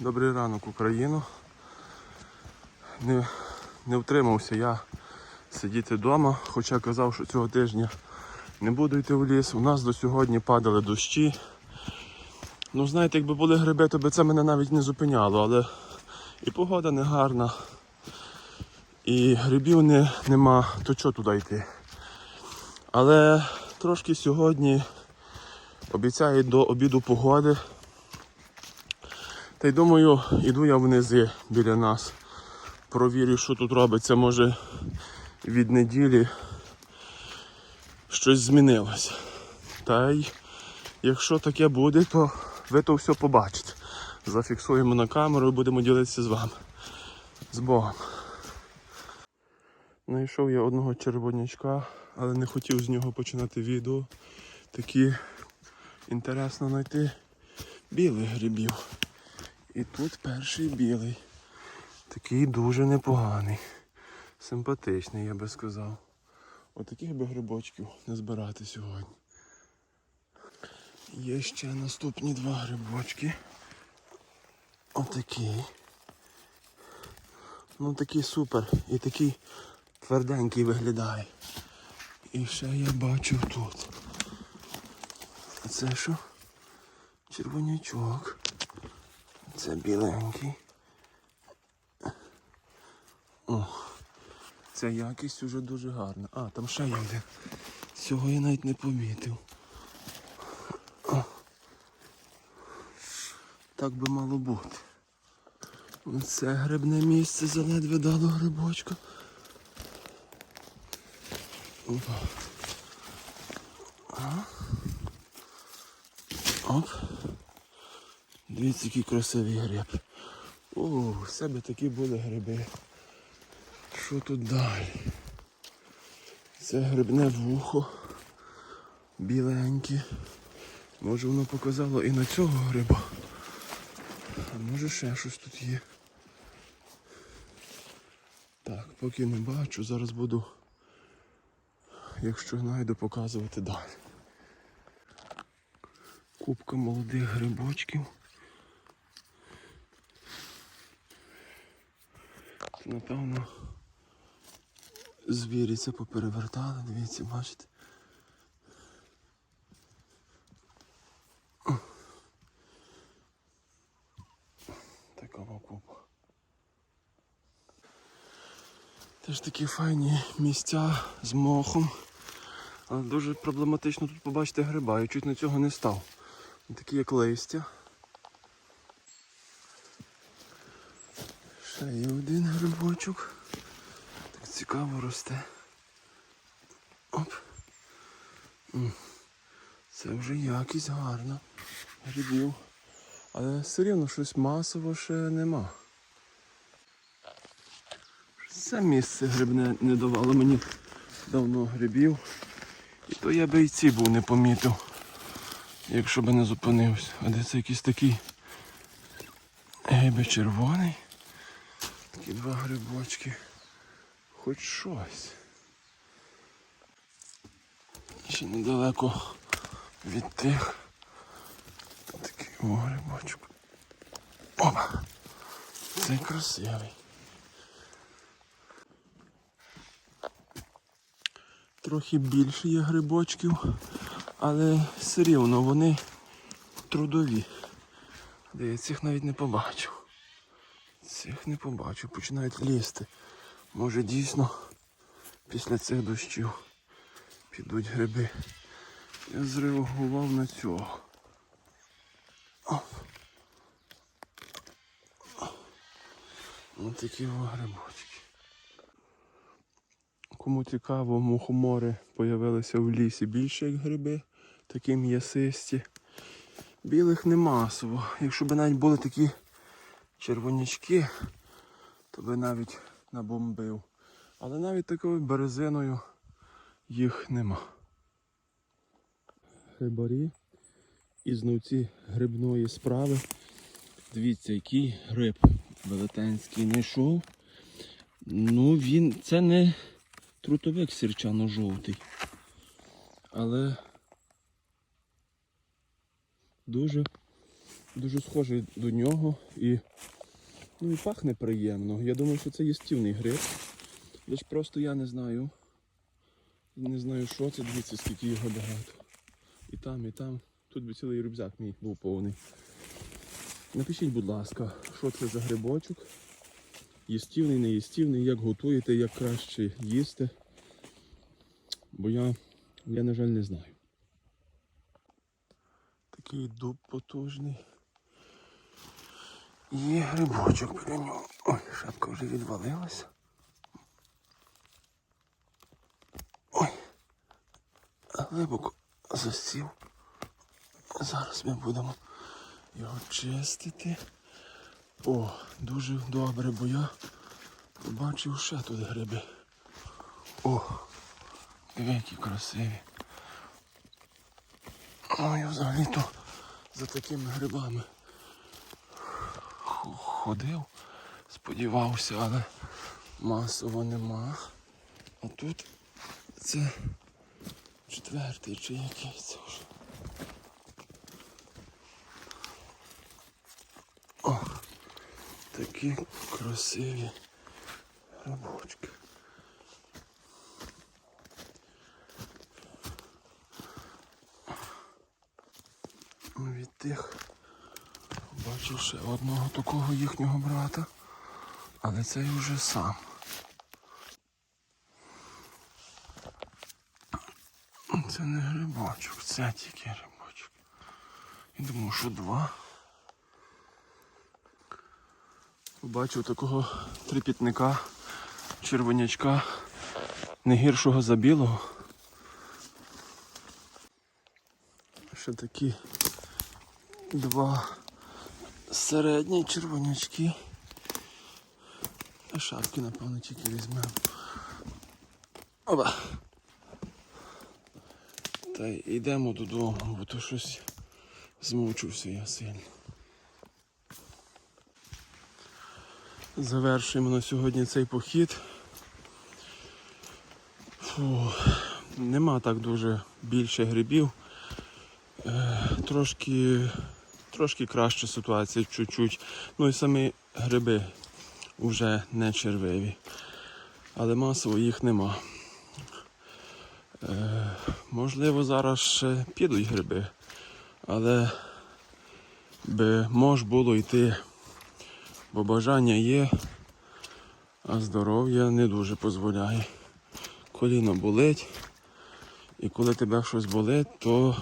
Добрий ранок, Україну. Не, не втримався я сидіти вдома, хоча казав, що цього тижня не буду йти в ліс. У нас до сьогодні падали дощі. Ну, знаєте, якби були гриби, то би це мене навіть не зупиняло, але і погода не гарна, і грибів не, нема, то чого туди йти? Але трошки сьогодні обіцяють до обіду погоди. Та й думаю, іду я внизи біля нас. Провірю, що тут робиться. Може від неділі щось змінилося. Та й якщо таке буде, то ви то все побачите. Зафіксуємо на камеру і будемо ділитися з вами. З Богом. Знайшов я одного червонячка, але не хотів з нього починати відео. Такі інтересно знайти білих грибів. І тут перший білий. Такий дуже непоганий. Симпатичний, я би сказав. Отаких би грибочків не збирати сьогодні. Є ще наступні два грибочки. Отакий. Ну такий супер. І такий тверденький виглядає. І ще я бачу тут. А це що? Червонячок. Це біленький. О, ця якість уже дуже гарна. А, там ще є один. Цього я навіть не помітив. О. Так би мало бути. Це грибне місце заледве дало грибочка. Опа. Оп. Дивіться, який красивий гриб. О, в себе такі були гриби. Що тут далі? Це грибне вухо. Біленьке. Може воно показало і на цього гриба. А може ще щось тут є. Так, поки не бачу, зараз буду, якщо знайду, показувати далі. Кубка молодих грибочків. Напевно, звірі це поперевертали, дивіться, бачите. Такого купа. Теж такі файні місця з мохом. Але дуже проблематично тут побачити гриба. Я чуть на цього не став. Такі як листя. Ще є один грибочок. Так цікаво росте. Оп. Це вже якість гарна. Грибів. Але все рівно щось масово ще нема. Це місце грибне не давало мені давно грибів. І то я би і ці був не помітив, якщо би не зупинився. А де це якийсь такий гейби червоний. Такі два грибочки. Хоч щось. Ще недалеко від тих. Такий о грибочок. Опа! Цей красивий. Трохи більше є грибочків, але все рівно вони трудові. Де я цих навіть не побачив. Цих не побачив, починають лізти. Може дійсно після цих дощів підуть гриби. Я зреагував на цього. Оп. Ось о грибочки. Кому цікаво, мухомори появилися в лісі більше як гриби, такі м'ясисті. Білих не масово. Якщо б навіть були такі червонячки, то би навіть набомбив. Але навіть такою березиною їх нема. Грибарі і знавці грибної справи. Дивіться, який гриб велетенський знайшов. Ну він це не трутовик сірчано-жовтий. Але дуже дуже схожий до нього і, ну, і пахне приємно. Я думаю, що це їстівний гриб. Лиш просто я не знаю. Не знаю, що це, дивіться, скільки його багато. І там, і там. Тут би цілий рюкзак мій був повний. Напишіть, будь ласка, що це за грибочок? Їстівний, не їстівний, як готуєте, як краще їсти. Бо я, я на жаль, не знаю. Такий дуб потужний. Є грибочок біля нього. Ой, шапка вже відвалилася. Ой, глибоко засів. Зараз ми будемо його чистити. О, дуже добре, бо я побачив ще тут гриби. О, диви, які красиві. Ну я взагалі-то за такими грибами ходив, сподівався, але масово нема. А тут це четвертий чи який це вже. О, такі красиві грибочки. Від тих бачив ще одного такого їхнього брата, але цей вже сам. Це не грибочок, це тільки грибочок. Я думав, що два. Побачив такого трипітника, червонячка, не гіршого за білого. Ще такі два середні червонячки. А шапки, напевно, тільки візьмемо. Оба. Та йдемо додому, бо то щось змучився я сильно. Завершуємо на сьогодні цей похід. Фу, нема так дуже більше грибів. Е, трошки, трошки краща ситуація, чуть-чуть. Ну і самі гриби вже не червиві. Але масово їх нема. Е, можливо, зараз ще підуть гриби, але би мож було йти, бо бажання є, а здоров'я не дуже дозволяє. Коліно болить, і коли тебе щось болить, то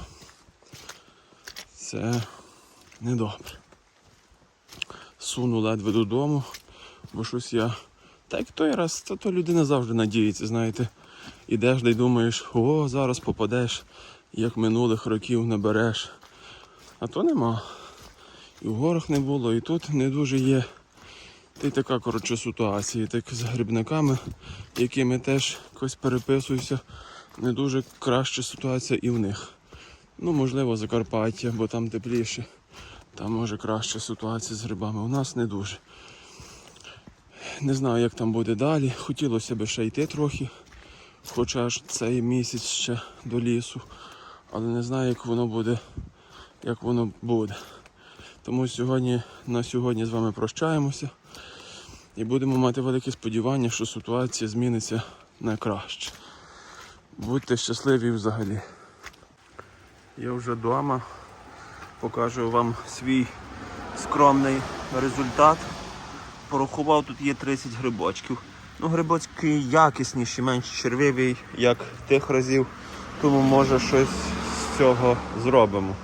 це недобре. Суну ледве додому, бо щось я. Так той раз, то, то людина завжди надіється, знаєте. Ідеш де й думаєш, о, зараз попадеш, як минулих років набереш. А то нема. І в горах не було, і тут не дуже є. Та й така коротше ситуація. Так з грибниками, якими теж якось переписуюся, не дуже краща ситуація і в них. Ну, можливо, Закарпаття, бо там тепліше. Там може краща ситуація з грибами. У нас не дуже. Не знаю, як там буде далі. Хотілося б ще йти трохи, хоча ж цей місяць ще до лісу. Але не знаю, як воно буде, як воно буде. Тому сьогодні на сьогодні з вами прощаємося і будемо мати велике сподівання, що ситуація зміниться на краще. Будьте щасливі взагалі. Я вже вдома. Покажу вам свій скромний результат. Порахував, тут є 30 грибочків. Ну, грибочки якісніші, менш червиві, як тих разів. Тому може щось з цього зробимо.